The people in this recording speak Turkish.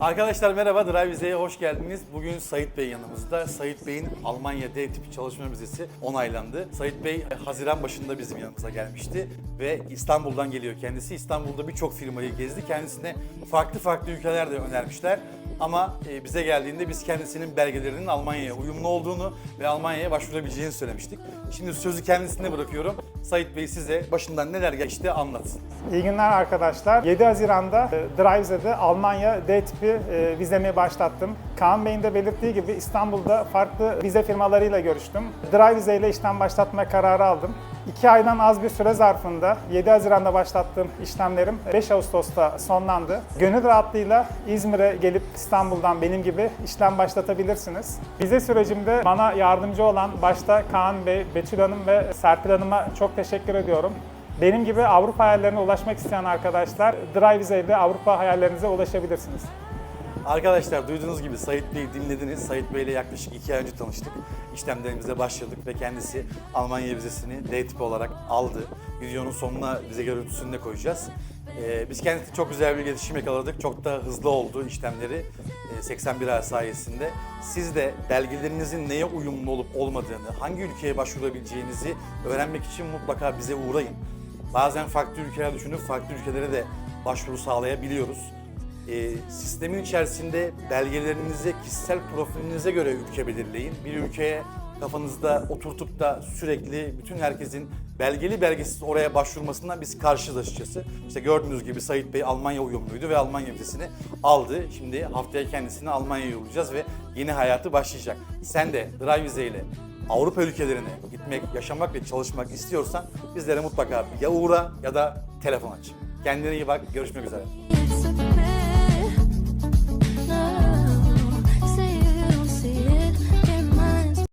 Arkadaşlar merhaba, Drive Vize'ye hoş geldiniz. Bugün Sait Bey yanımızda. Sait Bey'in Almanya D tipi çalışma vizesi onaylandı. Sait Bey e, Haziran başında bizim yanımıza gelmişti ve İstanbul'dan geliyor kendisi. İstanbul'da birçok firmayı gezdi. Kendisine farklı farklı ülkeler de önermişler. Ama e, bize geldiğinde biz kendisinin belgelerinin Almanya'ya uyumlu olduğunu ve Almanya'ya başvurabileceğini söylemiştik. Şimdi sözü kendisine bırakıyorum. Sait Bey size başından neler geçti anlatsın. İyi günler arkadaşlar. 7 Haziran'da e, Almanya D tipi e, vizemi başlattım. Kaan Bey'in de belirttiği gibi İstanbul'da farklı vize firmalarıyla görüştüm. Driveze ile işlem başlatma kararı aldım. 2 aydan az bir süre zarfında 7 Haziran'da başlattığım işlemlerim 5 Ağustos'ta sonlandı. Gönül rahatlığıyla İzmir'e gelip İstanbul'dan benim gibi işlem başlatabilirsiniz. Vize sürecimde bana yardımcı olan başta Kaan Bey, Betül Hanım ve Serpil Hanım'a çok teşekkür ediyorum. Benim gibi Avrupa hayallerine ulaşmak isteyen arkadaşlar Drive ile Avrupa hayallerinize ulaşabilirsiniz. Arkadaşlar duyduğunuz gibi Sait Bey'i dinlediniz. Sait Bey ile yaklaşık iki ay önce tanıştık. İşlemlerimize başladık ve kendisi Almanya vizesini D tipi olarak aldı. Videonun sonuna vize görüntüsünü de koyacağız. Ee, biz kendisi çok güzel bir gelişim yakaladık. Çok da hızlı oldu işlemleri e, 81 ay sayesinde. Siz de belgelerinizin neye uyumlu olup olmadığını, hangi ülkeye başvurabileceğinizi öğrenmek için mutlaka bize uğrayın. Bazen farklı ülkeler düşünüp farklı ülkelere de başvuru sağlayabiliyoruz. E, sistemin içerisinde belgelerinizi kişisel profilinize göre ülke belirleyin. Bir ülkeye kafanızda oturtup da sürekli bütün herkesin belgeli belgesiz oraya başvurmasından biz karşıyız açıkçası. İşte gördüğünüz gibi Sait Bey Almanya uyumluydu ve Almanya vizesini aldı. Şimdi haftaya kendisini Almanya'ya yollayacağız ve yeni hayatı başlayacak. Sen de Drive Vize ile Avrupa ülkelerine gitmek, yaşamak ve çalışmak istiyorsan bizlere mutlaka ya uğra ya da telefon aç. Kendine iyi bak, görüşmek üzere.